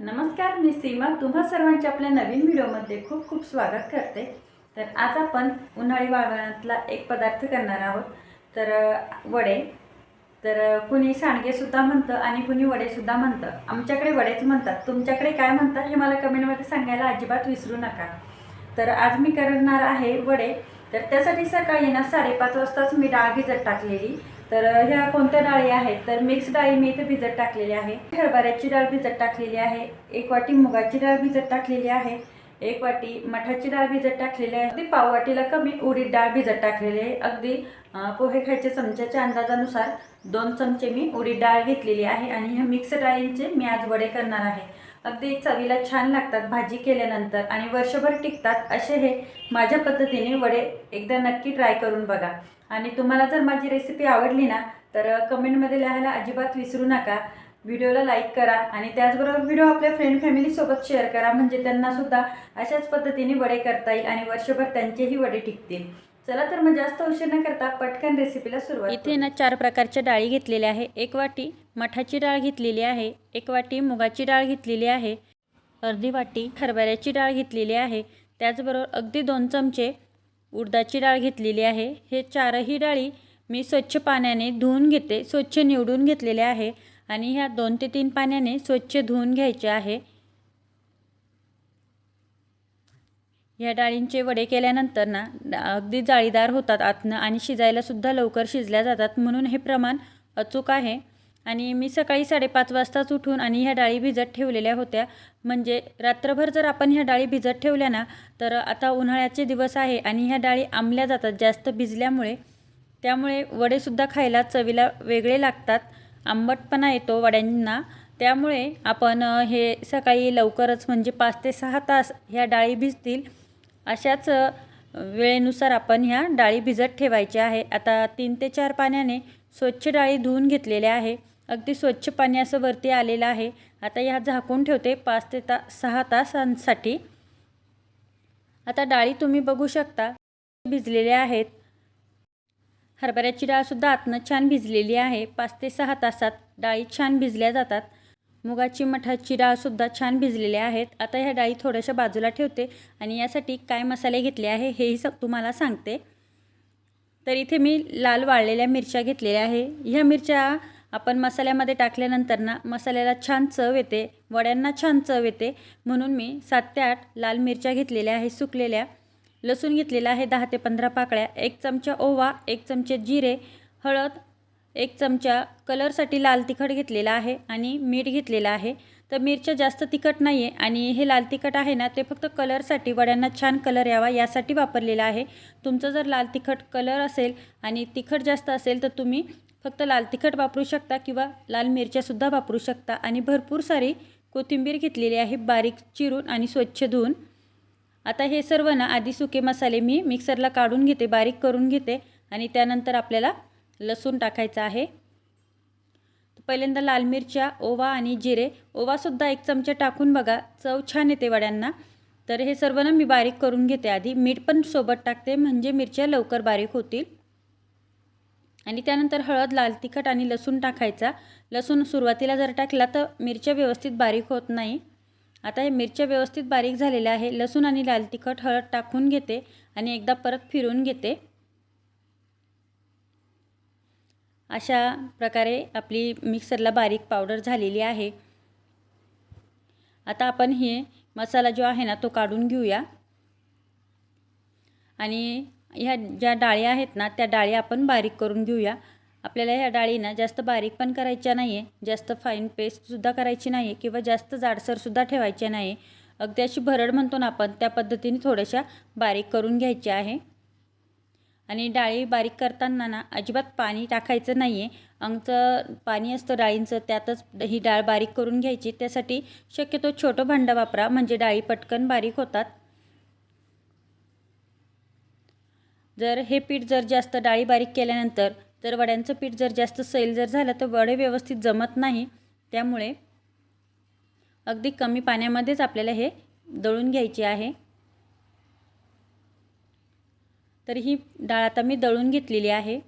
नमस्कार मी सीमा. तुम्हा सर्वांच्या आपल्या नवीन व्हिडिओमध्ये खूप खूप स्वागत करते. तर आज आपण उन्हाळी वाळवणातला एक पदार्थ करणार आहोत. तर वडे. तर कुणी सांडगेसुद्धा म्हणतं आणि कुणी वडेसुद्धा म्हणतं. आमच्याकडे वडेच म्हणतात. तुमच्याकडे काय म्हणतात हे मला कमेंटमध्ये सांगायला अजिबात विसरू नका. तर आज मी करणार आहे वडे. तर त्यासाठी सकाळी ना साडेपाच वाजताच मी डाळ भिजत टाकलेली. तर ह्या कोणत्या डाळी आहेत? तर मिक्स डाळी मी इथे भिजत टाकलेली आहे. हरभऱ्याची डाळ भिजत टाकलेली आहे. एक वाटी मुगाची डाळ भिजत टाकलेली आहे. एक वाटी मठाची डाळ भिजत टाकलेली आहे. अगदी पाव वाटीला कमी उडीद डाळ भिजत टाकलेली आहे. अगदी पोहे खायचे चमच्याच्या अंदाजानुसार दोन चमचे मी उडीद डाळ घेतलेली आहे आणि ह्या मिक्स डाळींचे मी आज वडे करणार आहे. अगदी चवीला छान लागतात भाजी केल्यानंतर आणि वर्षभर टिकतात असे हे माझ्या पद्धतीने वडे एकदा नक्की ट्राय करून बघा. आणि तुम्हाला जर माझी रेसिपी आवडली ना तर कमेंटमध्ये लिहायला अजिबात विसरू नका. व्हिडिओला लाईक करा आणि त्याचबरोबर व्हिडिओ आपल्या फ्रेंड फॅमिलीसोबत शेअर करा. म्हणजे त्यांनासुद्धा अशाच पद्धतीने वडे करता येईल आणि वर्षभर त्यांचेही वडे टिकतील. चला तर मग जास्त उशीर न करता पटकन रेसिपीला सुरुवात इथे ना चार प्रकारच्या डाळी घेतलेल्या आहे. एक वाटी मठाची डाळ घेतलेली आहे. एक वाटी मुगाची डाळ घेतलेली आहे. अर्धी वाटी हरभऱ्याची डाळ घेतलेली आहे. त्याचबरोबर अगदी दोन चमचे उडदाची डाळ घेतलेली आहे. हे चारही डाळी मी स्वच्छ पाण्याने धुवून घेते. स्वच्छ निवडून घेतलेले आहे आणि ह्या दोन ते तीन पाण्याने स्वच्छ धुवून घ्यायचे आहे. ह्या डाळींचे वडे केल्यानंतर ना अगदी जाळीदार होतात. आतनं आणि शिजायलासुद्धा लवकर शिजल्या जातात. म्हणून हे प्रमाण अचूक आहे. आणि मी सकाळी साडेपाच वाजताच उठून आणि ह्या डाळी भिजत ठेवलेल्या होत्या. म्हणजे रात्रभर जर आपण ह्या डाळी भिजत ठेवल्या ना तर आता उन्हाळ्याचे दिवस आहे आणि ह्या डाळी आंबल्या जातात जास्त भिजल्यामुळे. त्यामुळे वडेसुद्धा खायला चवीला वेगळे लागतात. आंबटपणा येतो वड्यांना. त्यामुळे आपण हे सकाळी लवकरच म्हणजे पाच ते सहा तास ह्या डाळी भिजतील. अशाच वेळेनुसार आपण ह्या डाळी भिजत ठेवायच्या आहे. आता तीन ते चार पाण्याने स्वच्छ डाळी धुवून घेतलेल्या आहे. अगदी स्वच्छ पाणी असं वरती आलेलं आहे. आता ह्या झाकून ठेवते पाच ते ता सहा तासांसाठी. आता डाळी तुम्ही बघू शकता. भिजलेल्या आहेत. हरभऱ्याची डाळसुद्धा आतनं छान भिजलेली आहे. पाच ते सहा तासात डाळी छान भिजल्या जातात. मुगाची मठाची डाळसुद्धा छान भिजलेल्या आहेत. आता ह्या डाळी थोड्याशा बाजूला ठेवते आणि यासाठी काय मसाले घेतले आहे हेही स तुम्हाला सांगते. तर इथे मी लाल वाळलेल्या मिरच्या घेतलेल्या आहे. ह्या मिरच्या आपण मसाल्यामध्ये टाकल्यानंतर ना मसाल्याला छान चव येते वड्यांना छान चव येते. म्हणून मी सात ते आठ लाल मिरच्या घेतलेल्या आहे सुकलेल्या. लसूण घेतलेला आहे दहा ते पंधरा पाकळ्या. एक चमचा ओवा एक चमचे जिरे हळद एक चमचा कलरसाठी लाल तिखट घेतलेला आहे आणि मीठ घेतलेलं आहे. तर मिरच्या जास्त तिखट नाही आहे आणि हे लाल तिखट आहे ना ते फक्त कलरसाठी वड्यांना छान कलर यावा यासाठी वापरलेलं आहे. तुमचं जर लाल तिखट कलर असेल आणि तिखट जास्त असेल तर तुम्ही फक्त लाल तिखट वापरू शकता किंवा लाल मिरच्यासुद्धा वापरू शकता. आणि भरपूर सारी कोथिंबीर घेतलेली आहे बारीक चिरून आणि स्वच्छ धुवून. आता हे सर्व ना आधी सुके मसाले मी मिक्सरला काढून घेते बारीक करून घेते आणि त्यानंतर आपल्याला लसूण टाकायचं आहे. पहिल्यांदा लाल मिरच्या ओवा आणि जिरे. ओवासुद्धा एक चमचा टाकून बघा. चव छान येते वड्यांना. तर हे सर्व ना मी बारीक करून घेते आधी. मीठ पण सोबत टाकते म्हणजे मिरच्या लवकर बारीक होतील. आणि त्यानंतर हळद लाल तिखट आणि लसूण टाकायचा. लसूण सुरुवातीला जर टाकला तर मिरच्या व्यवस्थित बारीक होत नाही. आता हे मिरच्या व्यवस्थित बारीक झालेल्या आहे. लसूण आणि लाल तिखट हळद टाकून घेते आणि एकदा परत फिरून घेते. अशा प्रकारे आपली मिक्सरला बारीक पावडर झालेली आहे. आता आपण हे मसाला जो आहे ना तो काढून घेऊया. आणि ह्या ज्या डाळी आहेत ना त्या डाळी आपण बारीक करून घेऊया. आपल्याला ह्या डाळीना जास्त बारीक पण करायच्या नाही आहे जास्त फाईन पेस्टसुद्धा करायची नाही आहे किंवा जास्त जाडसरसुद्धा ठेवायच्या नाही अगदी अशी भरड म्हणतो ना आपण त्या पद्धतीने थोड्याशा बारीक करून घ्यायच्या आहे. आणि डाळी बारीक करताना ना अजिबात पाणी टाकायचं नाही आहे आमचं पाणी असतं डाळींचं त्यातच ही डाळ बारीक करून घ्यायची. त्यासाठी शक्यतो छोटं भांडं वापरा म्हणजे डाळी पटकन बारीक होतात. जर हे पीठ जर जास्त डाळी बारीक केल्यानंतर जर वड्यांचं पीठ जर जास्त सैल जर झालं तर वडे व्यवस्थित जमत नाही. त्यामुळे अगदी कमी पाण्यामध्येच आपल्याला हे दळून घ्यायचे आहे. तर ही डाळ आता मी दळून घेतलेली आहे.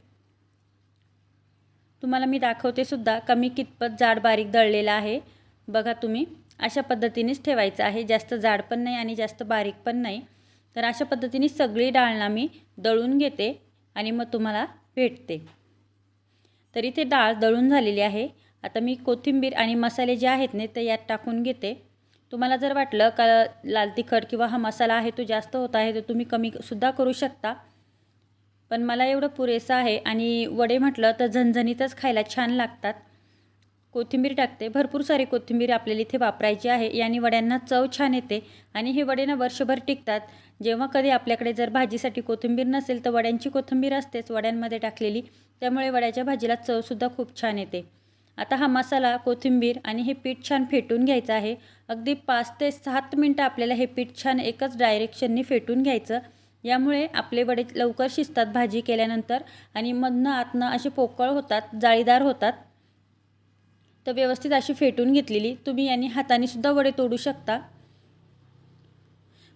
तुम्हाला मी दाखवते सुद्धा कमी कितपत जाड बारीक दळलेला आहे. बघा तुम्ही अशा पद्धतीनेच ठेवायचं आहे. जास्त जाड पण नाही आणि जास्त बारीक पण नाही. तर अशा पद्धतीने सगळी डाळना मी दळून घेते आणि मग तुम्हाला भेटते. तर इथे डाळ दळून झालेली आहे. आता मी कोथिंबीर आणि मसाले जे आहेत ना ते यात टाकून घेते. तुम्हाला जर वाटलं का लाल तिखट किंवा हा मसाला आहे तो जास्त होत आहे तर तुम्ही कमी सुद्धा करू शकता. पण मला एवढं पुरेसं आहे आणि वडे म्हटलं तर झणझणीतच खायला छान लागतात. कोथिंबीर टाकते. भरपूर सारी कोथिंबीर आपल्याला इथे वापरायची आहे. याने वड्यांना चव छान येते आणि हे वडे ना वर्षभर टिकतात. जेव्हा कधी आपल्याकडे जर भाजीसाठी कोथिंबीर नसेल तर वड्यांची कोथिंबीर असतेच वड्यांमध्ये टाकलेली. त्यामुळे वड्याच्या भाजीला चवसुद्धा खूप छान येते. आता हा मसाला कोथिंबीर आणि हे पीठ छान फेटून घ्यायचं आहे. अगदी पाच ते सात मिनटं आपल्याला हे पीठ छान एकच डायरेक्शननी फेटून घ्यायचं. यामुळे आपले वडे लवकर शिजतात भाजी केल्यानंतर आणि मधनं आतनं असे पोकळ होतात जाळीदार होतात. तर व्यवस्थित अशी फेटून घेतलेली. तुम्ही यांनी हातानेसुद्धा वडे तोडू शकता.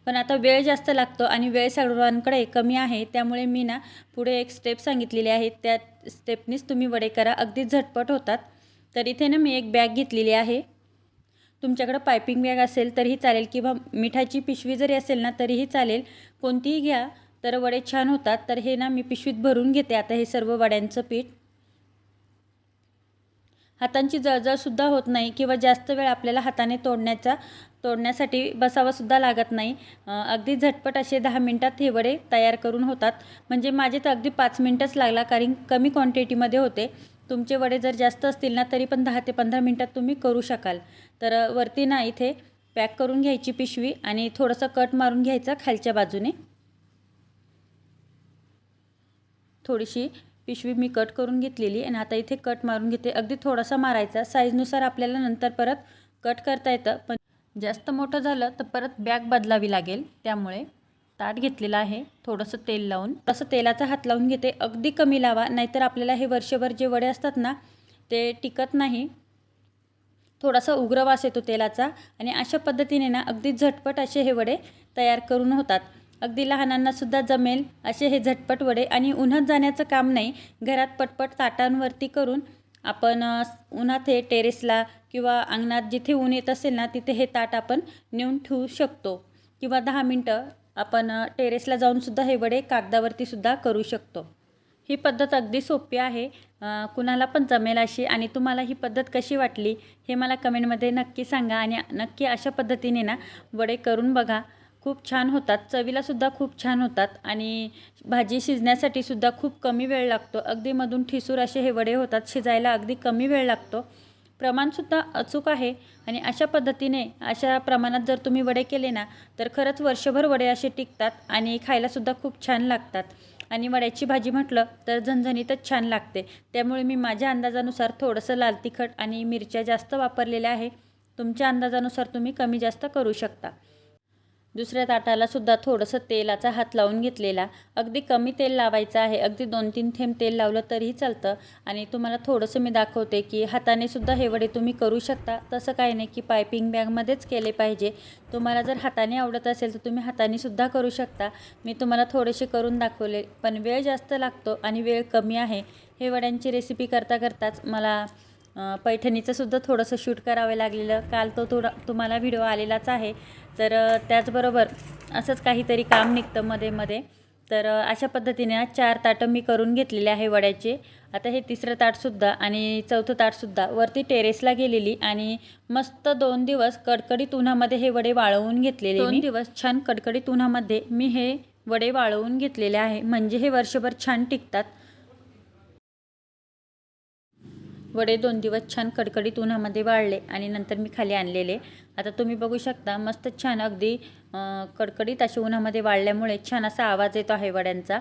पण आता वेळ जास्त लागतो आणि वेळ सर्वांकडे कमी आहे. त्यामुळे मी ना पुढे एक स्टेप सांगितलेली आहे. त्या स्टेपनीच तुम्ही वडे करा. अगदी झटपट होतात. तर इथे ना मी एक बॅग घेतलेली आहे. तुमच्याकडं पायपिंग बॅग असेल तरीही चालेल किंवा मिठाची पिशवी जरी असेल ना तरीही चालेल. कोणतीही घ्या तर वडे छान होतात. तर हे ना मी पिशवीत भरून घेते. आता हे सर्व वड्यांचं पीठ. हातांची जळजळसुद्धा होत नाही किंवा जास्त वेळ आपल्याला हाताने तोडण्याचा तोडण्यासाठी बसावंसुद्धा लागत नाही. अगदी झटपट असे दहा मिनटात हे वडे तयार करून होतात. म्हणजे माझे तर अगदी पाच मिनटंच लागला कारण कमी क्वांटिटीमध्ये होते. तुमचे वडे जर जास्त असतील ना तरी पण दहा ते पंधरा मिनटात तुम्ही करू शकाल. तर वरती ना इथे पॅक करून घ्यायची पिशवी आणि थोडंसं कट मारून घ्यायचं खालच्या बाजूने. थोडीशी पिशवी मी कट करून घेतलेली आणि आता इथे कट मारून घेते. अगदी थोडासा मारायचा. साईजनुसार आपल्याला नंतर परत कट करता येतं. पण जास्त मोठं झालं तर परत बॅग बदलावी लागेल त्यामुळे. ताट घेतलेलं आहे. थोडंसं तेल लावून. तसं तेलाचा हात लावून घेते. अगदी कमी लावा. नाहीतर आपल्याला हे वर्षभर जे वडे असतात ना ते टिकत नाही. थोडासा उग्र वास येतो तेलाचा. आणि अशा पद्धतीने ना अगदी झटपट असे हे वडे तयार करून होतात. अगदी लहानांनासुद्धा जमेल असे हे झटपट वडे. आणि उन्हात जाण्याचं काम नाही. घरात पटपट ताटांवरती करून आपण उन्हात हे टेरेसला किंवा अंगणात जिथे ऊन येत असेल ना तिथे हे ताट आपण नेऊन ठेवू शकतो. किंवा दहा मिनटं आपण टेरेसला जाऊनसुद्धा हे वडे कागदावरतीसुद्धा करू शकतो. ही पद्धत अगदी सोपी आहे. कुणाला पण जमेल अशी आणि तुम्हाला ही पद्धत कशी वाटली हे मला कमेंटमध्ये नक्की सांगा आणि नक्की अशा पद्धतीने ना वडे करून बघा. खूप छान होतात. चवीलासुद्धा खूप छान होतात आणि भाजी शिजण्यासाठी सुद्धा खूप कमी वेळ लागतो. अगदी मधून ठिसूर असे हे वडे होतात. शिजायला अगदी कमी वेळ लागतो. प्रमाणसुद्धा अचूक आहे आणि अशा पद्धतीने अशा प्रमाणात जर तुम्ही वडे केले ना तर खरंच वर्षभर वडे असे टिकतात आणि खायलासुद्धा खूप छान लागतात. आणि वड्याची भाजी म्हटलं तर झणझणीतच छान लागते. त्यामुळे मी माझ्या अंदाजानुसार थोडंसं लाल तिखट आणि मिरच्या जास्त वापरलेल्या आहे. तुमच्या अंदाजानुसार तुम्ही कमी जास्त करू शकता. दुसऱ्या ताटाला सुद्धा थोडंसं तेलाचा हात लावून घेतलेला. अगदी कमी तेल लावायचं आहे. अगदी दोन तीन थेंब तेल लावलं तरीही चालतं. आणि तुम्हाला थोडंसं मी दाखवते की हाताने सुद्धा हे वडे तुम्ही करू शकता. तसं काही नाही की पायपिंग बॅगमध्येच केले पाहिजे. तुम्हाला जर हाताने आवडत असेल तर तुम्ही हाताने सुद्धा करू शकता. मी तुम्हाला थोडेसे करून दाखवले. पण वेळ जास्त लागतो आणि वेळ कमी आहे. हे वड्यांची रेसिपी करता करताच मला पैठणीचं सुद्धा थोडंसं शूट करावं लागलेलं. काल तो थोडा तुम्हाला व्हिडिओ आलेलाच आहे. तर त्याचबरोबर असंच काहीतरी काम निघतं मध्ये मध्ये. तर अशा पद्धतीने चार ताटं मी करून घेतलेले आहे वड्याचे. आता हे तिसरं ताटसुद्धा आणि चौथं ताटसुद्धा वरती टेरेसला गेलेली आणि मस्त दोन दिवस कडकडीत उन्हामध्ये हे वडे वाळवून घेतलेले दोन दिवस छान कडकडीत उन्हामध्ये मी हे वडे वाळवून घेतलेले आहे. म्हणजे हे वर्षभर छान टिकतात. वडे दोन दिवस छान कडकडीत उन्हामध्ये वाळले आणि नंतर मी खाली आणलेले. आता तुम्ही बघू शकता मस्त छान अगदी कडकडीत असे उन्हामध्ये वाळल्यामुळे छान असा आवाज येतो आहे वड्यांचा.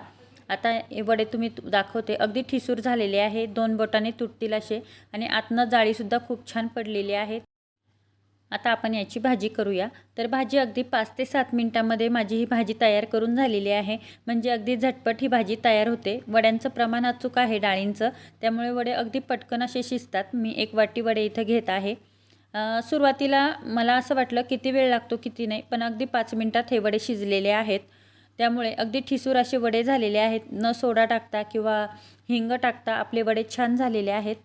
आता हे वडे तुम्ही दाखवते अगदी ठिसूर झालेले आहे दोन बोटाने तुटतील असे आणि आतनं जाळीसुद्धा खूप छान पडलेली आहे. आता आपण याची भाजी करूया. तर भाजी अगदी पाच ते सात मिनटामध्ये माझी ही भाजी तयार करून झालेली आहे. म्हणजे अगदी झटपट ही भाजी तयार होते. वड्यांचं प्रमाण अचूक आहे डाळींचं. त्यामुळे वडे अगदी पटकन असे शिजतात. मी एक वाटी वडे इथं घेत आहे. सुरुवातीला मला असं वाटलं किती वेळ लागतो किती नाही पण अगदी पाच मिनटात हे वडे शिजलेले आहेत. त्यामुळे अगदी ठिसूर असे वडे झालेले आहेत. न सोडा टाकता किंवा हिंग टाकता आपले वडे छान झालेले आहेत.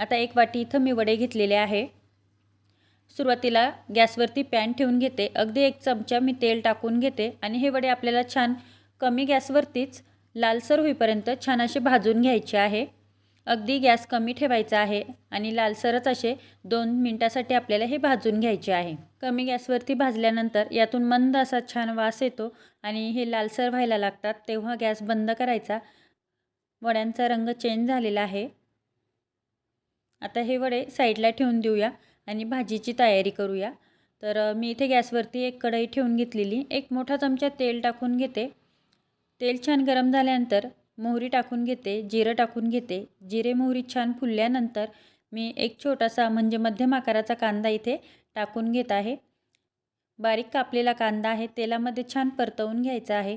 आता एक वाटी इथं मी वडे घेतलेले आहे. सुरुवातीला गॅसवरती पॅन ठेवून घेते. अगदी एक चमचा मी तेल टाकून घेते आणि हे वडे आपल्याला छान कमी गॅसवरतीच लालसर होईपर्यंत छान असे भाजून घ्यायचे आहे. अगदी गॅस कमी ठेवायचा आहे आणि लालसरच असे दोन मिनटासाठी आपल्याला हे भाजून घ्यायचे आहे. कमी गॅसवरती भाजल्यानंतर यातून मंद असा छान वास येतो आणि हे लालसर व्हायला लागतात तेव्हा गॅस बंद करायचा. वड्यांचा रंग चेंज झालेला आहे. आता हे वडे साईडला ठेवून देऊया. आणि भाजीची तयारी करूया. तर मी इथे गॅसवरती एक कढई ठेवून घेतलेली. एक मोठा चमचा तेल टाकून घेते. तेल छान गरम झाल्यानंतर मोहरी टाकून घेते जिरं टाकून घेते. जिरे मोहरी छान फुलल्यानंतर मी एक छोटासा म्हणजे मध्यम आकाराचा कांदा इथे टाकून घेत आहे. बारीक कापलेला कांदा आहे. तेलामध्ये छान परतवून घ्यायचा आहे.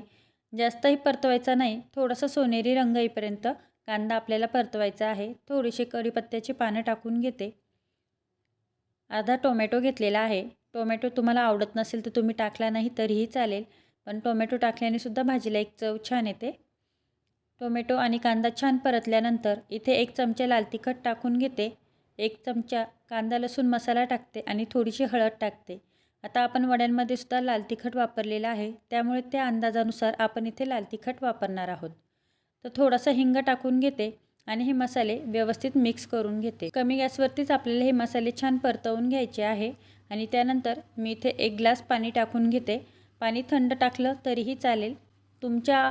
जास्तही परतवायचा नाही. थोडंसं सोनेरी रंग येईपर्यंत कांदा आपल्याला परतवायचा आहे. थोडीशी कढीपत्त्याची पानं टाकून घेते. अर्धा टोमॅटो घेतलेला आहे. टोमॅटो तुम्हाला आवडत नसेल तर तुम्ही टाकला नाही तरीही चालेल. पण टोमॅटो टाकल्याने सुद्धा भाजीला एक चव छान येते. टोमॅटो आणि कांदा छान परतल्यानंतर इथे एक चमचा लाल तिखट टाकून घेते. एक चमचा कांदा लसूण मसाला टाकते आणि थोडीशी हळद टाकते. आता आपण वड्यांमध्ये सुद्धा लाल तिखट वापरलेलं आहे. त्यामुळे त्या अंदाजानुसार आपण इथे लाल तिखट वापरणार आहोत. तर थोडासा हिंग टाकून घेते. आणि हे मसाले व्यवस्थित मिक्स करून घेते. कमी गॅसवरतीच आपल्याला हे मसाले छान परतवून घ्यायचे आहे. आणि त्यानंतर मी इथे एक ग्लास पाणी टाकून घेते. पाणी थंड टाकलं तरीही चालेल. तुमच्या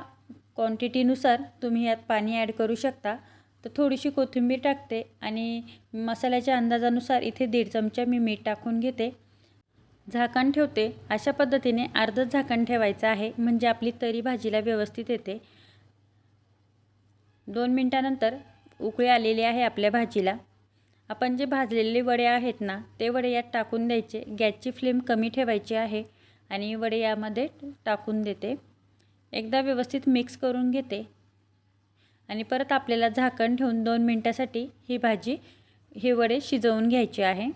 क्वांटिटीनुसार तुम्ही यात पाणी ॲड करू शकता. तर थोडीशी कोथिंबीर टाकते आणि मसाल्याच्या अंदाजानुसार इथे दीड चमचा मी मीठ टाकून घेते. झाकण ठेवते. अशा पद्धतीने अर्धच झाकण ठेवायचं आहे. म्हणजे आपली तरी भाजीला व्यवस्थित येते. दोन मिनटानंतर उकळी आलेली आहे आपल्या भाजीला. आपण जे भाजलेले वडे आहेत ना ते वडे यात टाकून द्यायचे. गॅसची फ्लेम कमी ठेवायची आहे आणि वडे यामध्ये टाकून देते. एकदा व्यवस्थित मिक्स करून घेते. आणि परत आपल्याला झाकण ठेवून दोन मिनटासाठी ही भाजी हे वडे शिजवून घ्यायचे आहे.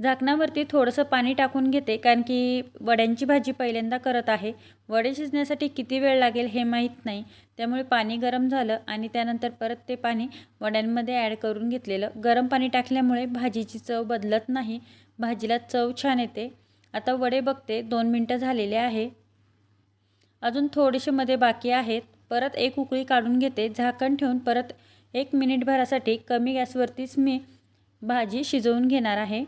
झाकणावरती थोडंसं पाणी टाकून घेते कारण की वड्यांची भाजी पहिल्यांदा करत आहे. वडे शिजण्यासाठी किती वेळ लागेल हे माहीत नाही. त्यामुळे पाणी गरम झालं आणि त्यानंतर परत ते पाणी वड्यांमध्ये ॲड करून घेतलेलं. गरम पाणी टाकल्यामुळे भाजीची चव बदलत नाही. भाजीला चव छान येते. आता वडे बघते. दोन मिनटं झालेले आहे. अजून थोडेसे मध्ये बाकी आहेत. परत एक उकळी काढून घेते. झाकण ठेवून परत एक मिनिटभरासाठी कमी गॅसवरतीच मी भाजी शिजवून घेणार आहे.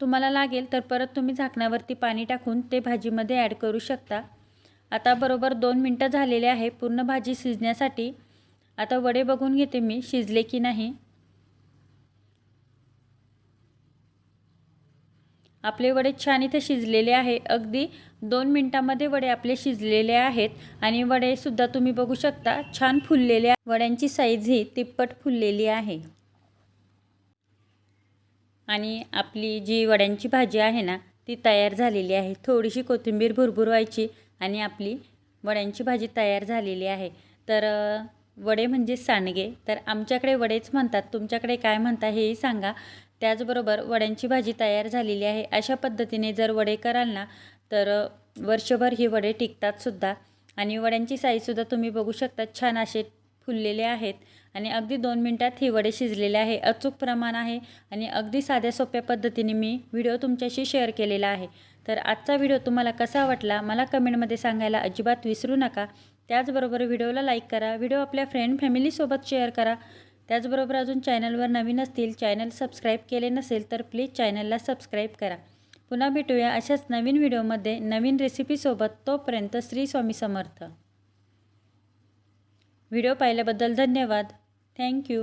तुम्हाला लागेल तर परत तुम्ही झाकण्यावरती पाणी टाकून ते भाजीमध्ये ॲड करू शकता. आता बरोबर दोन मिनटं झालेले आहे पूर्ण भाजी शिजण्यासाठी. आता वडे बघून घेते मी शिजले की नाही. आपले वडे छान इथे शिजलेले आहे. अगदी दोन मिनटामध्ये वडे आपले शिजलेले आहेत आणि वडेसुद्धा तुम्ही बघू शकता छान फुललेले वड्यांची साईज ही तिप्पट फुललेली आहे. आणि आपली जी वड्यांची भाजी आहे ना ती तयार झालेली आहे. थोडीशी कोथिंबीर भुरभुरवायची आणि आपली वड्यांची भाजी तयार झालेली आहे. तर वडे म्हणजे सांडगे. तर आमच्याकडे वडेच म्हणतात. तुमच्याकडे काय म्हणता हेही सांगा. त्याचबरोबर वड्यांची भाजी तयार झालेली आहे. अशा पद्धतीने जर वडे कराल ना तर वर्षभर ही वडे टिकतात सुद्धा. आणि वड्यांची साईजसुद्धा तुम्ही बघू शकता. छान असे फुललेले आहेत. आणि अगदी दोन मिनटात ही वडे शिजलेले आहे. अचूक प्रमाण आहे आणि अगदी साध्या सोप्या पद्धतीने मी व्हिडिओ तुमच्याशी शेअर केलेला आहे. तर आजचा व्हिडिओ तुम्हाला कसा वाटला मला कमेंटमध्ये सांगायला अजिबात विसरू नका. त्याचबरोबर व्हिडिओला लाईक करा व्हिडिओ आपल्या फ्रेंड फॅमिलीसोबत शेअर करा. त्याचबरोबर अजून चॅनलवर नवीन असतील चॅनल सबस्क्राईब केले नसेल तर प्लीज चॅनलला सबस्क्राईब करा. पुन्हा भेटूया अशाच नवीन व्हिडिओमध्ये नवीन रेसिपीसोबत तोपर्यंत श्री स्वामी समर्थ. व्हिडिओ पाहिल्याबद्दल धन्यवाद. Thank you